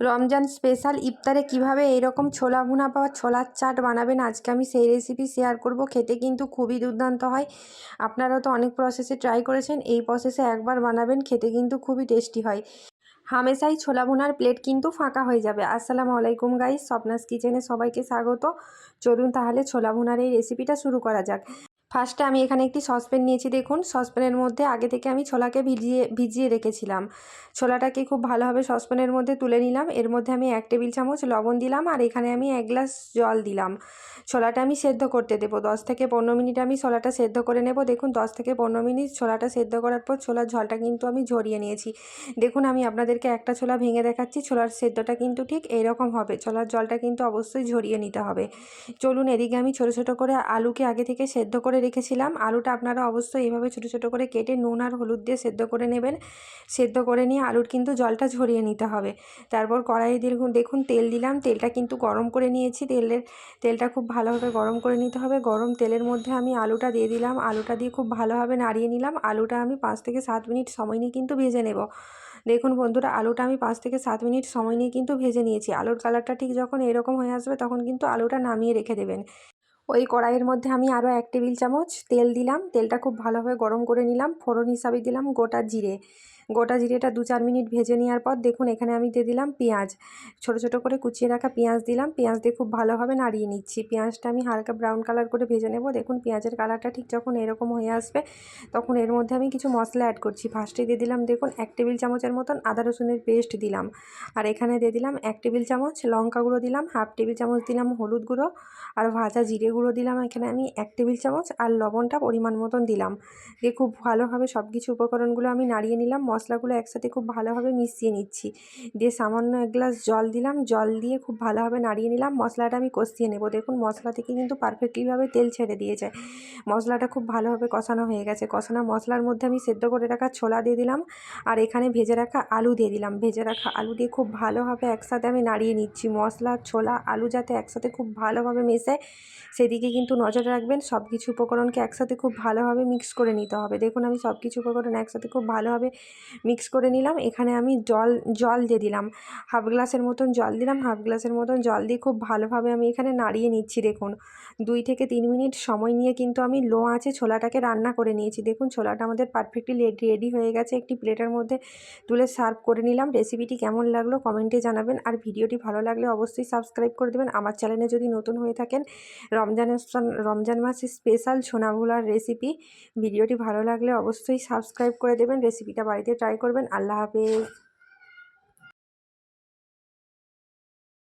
Ramzan special ইফতারে কীভাবে এইরকম ছোলা ভুনা বা ছোলার চাট বানাবেন? আজকে আমি সেই রেসিপি শেয়ার করব। খেতে কিন্তু খুবই দুর্দান্ত হয়। আপনারাও তো অনেক প্রসেসে ট্রাই করেছেন। এই প্রসেসে একবার বানাবেন, খেতে কিন্তু খুবই টেস্টি হয়। হামেশাই ছোলা ভুনার প্লেট কিন্তু ফাঁকা হয়ে যাবে। আসসালামু আলাইকুম গাইস স্বপ্নাস কিচেনে সবাইকে স্বাগত। চলুন তাহলে ছোলা ভুনার এই রেসিপিটা শুরু করা যাক। ফার্স্টে আমি এখানে একটি সসপ্যান নিয়েছি, দেখুন। সসপ্যানের মধ্যে আগে থেকে আমি ছোলাকে ভিজিয়ে ভিজিয়ে রেখেছিলাম। ছোলাটাকে খুব ভালোভাবে সসপ্যানের মধ্যে তুলে নিলাম। এর মধ্যে আমি এক টেবিল চামচ লবণ দিলাম আর এখানে আমি এক গ্লাস জল দিলাম। ছোলাটা আমি সেদ্ধ করতে দেবো। দশ থেকে পনেরো মিনিট আমি ছোলাটা সেদ্ধ করে নেব। দেখুন, দশ থেকে পনেরো মিনিট ছোলাটা সেদ্ধ করার পর ছোলার ঝলটা কিন্তু আমি ঝরিয়ে নিয়েছি। দেখুন, আমি আপনাদেরকে একটা ছোলা ভেঙে দেখাচ্ছি। ছোলার সেদ্ধটা কিন্তু ঠিক এইরকম হবে। ছোলার জলটা কিন্তু অবশ্যই ঝরিয়ে নিতে হবে। চলুন, এদিকে আমি ছোটো ছোটো করে আলুকে আগে থেকে সেদ্ধ করে রেখেছিলাম। আলুটা আপনারা অবশ্যই এইভাবে ছোটো ছোটো করে কেটে নুন আর হলুদ দিয়ে সেদ্ধ করে নেবেন। সেদ্ধ করে নিয়ে আলুর কিন্তু জলটা ঝরিয়ে নিতে হবে। তারপর কড়াইয়ে দেখুন দেখুন তেল দিলাম, তেলটা কিন্তু গরম করে নিয়েছি। তেলের, তেলটা খুব ভালোভাবে গরম করে নিতে হবে। গরম তেলের মধ্যে আমি আলুটা দিয়ে দিলাম। আলুটা দিয়ে খুব ভালোভাবে নাড়িয়ে নিলাম। আলুটা আমি পাঁচ থেকে সাত মিনিট সময় নিয়ে কিন্তু ভেজে নেব। দেখুন বন্ধুরা, আলুটা আমি পাঁচ থেকে সাত মিনিট সময় নিয়ে কিন্তু ভেজে নিয়েছি। আলুর কালারটা ঠিক যখন এরকম হয়ে আসবে, তখন কিন্তু আলুটা নামিয়ে রেখে দেবেন। ওই কড়াইয়ের মধ্যে আমি আরও এক টেবিল চামচ তেল দিলাম। তেলটা খুব ভালোভাবে গরম করে নিলাম। ফোড়ন হিসাবে দিলাম গোটা জিরে। গোটা জিরেটা দু চার মিনিট ভেজে নেওয়ার পর দেখুন এখানে আমি দিয়ে দিলাম পেঁয়াজ। ছোট ছোট করে কুচিয়ে রাখা পেঁয়াজ দিলাম। পেঁয়াজ দিয়ে খুব ভালোভাবে নাড়িয়ে নিচ্ছি। পেঁয়াজটা আমি হালকা ব্রাউন কালার করে ভেজে নেব। দেখুন পেঁয়াজের কালারটা ঠিক যখন এরকম হয়ে আসবে, তখন এর মধ্যে আমি কিছু মশলা অ্যাড করছি। ফার্স্টে দিয়ে দিলাম দেখুন এক টেবিল চামচের মতন আদা রসুনের পেস্ট দিলাম। আর এখানে দিয়ে দিলাম এক টেবিল চামচ লঙ্কা গুঁড়ো দিলাম। হাফ টেবিল চামচ দিলাম হলুদ গুঁড়ো। আর ভাজা জিরে গুঁড়ো দিলাম এখানে আমি এক টেবিল চামচ আর লবণটা পরিমাণ মতন দিলাম। দিয়ে খুব ভালোভাবে সব কিছু উপকরণগুলো আমি নাড়িয়ে নিলাম, মশলাগুলো একসাথে খুব ভালোভাবে মিশিয়ে নিচ্ছি। দিয়ে সামান্য এক গ্লাস জল দিলাম, জল দিয়ে খুব ভালোভাবে নাড়িয়ে নিলাম, মশলাটা আমি কষিয়ে নেব। দেখুন, মশলা থেকে কিন্তু পারফেক্টলিভাবে তেল ছেড়ে দিয়েছে। মশলাটা খুব ভালোভাবে কষানো হয়ে গেছে। কষানো মশলার মধ্যে আমি সেদ্ধ করে রাখা ছোলা দিয়ে দিলাম আর এখানে ভেজে রাখা আলু দিয়ে দিলাম। ভেজে রাখা আলু দিয়ে খুব ভালোভাবে একসাথে আমি নাড়িয়ে নিচ্ছি। মশলা, ছোলা, আলু যাতে একসাথে খুব ভালোভাবে মেশে সেদিকে কিন্তু নজর রাখবেন সব কিছু উপকরণকে একসাথে খুব ভালোভাবে মিক্স করে নিতে হবে। দেখুন আমি সব কিছু উপকরণ একসাথে খুব ভালোভাবে মিক্স করে নিলাম। এখানে আমি জল জল দিয়ে দিলাম। হাফ গ্লাসের মতন জল দিলাম। হাফ গ্লাসের মতন জল দিয়ে খুব ভালোভাবে আমি এখানে নাড়িয়ে নিচ্ছি, দেখুন। দুই থেকে তিন মিনিট সময় নিয়ে কিন্তু আমি লো আঁচে ছোলাটাকে রান্না করে নিয়েছি। দেখুন, ছোলাটা আমাদের পারফেক্টলি রেডি হয়ে গেছে। একটি প্লেটের মধ্যে তুলে সার্ভ করে নিলাম। রেসিপিটি কেমন লাগল কমেন্টে জানাবেন। আর ভিডিওটি ভালো লাগলে অবশ্যই সাবস্ক্রাইব করে দেবেন। আমার চ্যানেলে যদি নতুন হয়ে থাকেন রমজানের রমজান রমজান মাসে স্পেশাল ছোনাভোলার রেসিপি ভিডিওটি ভালো লাগলে অবশ্যই সাবস্ক্রাইব করে দেবেন। রেসিপিটা বাড়িতে ট্রাই করবেন। আল্লাহ হাফেজ।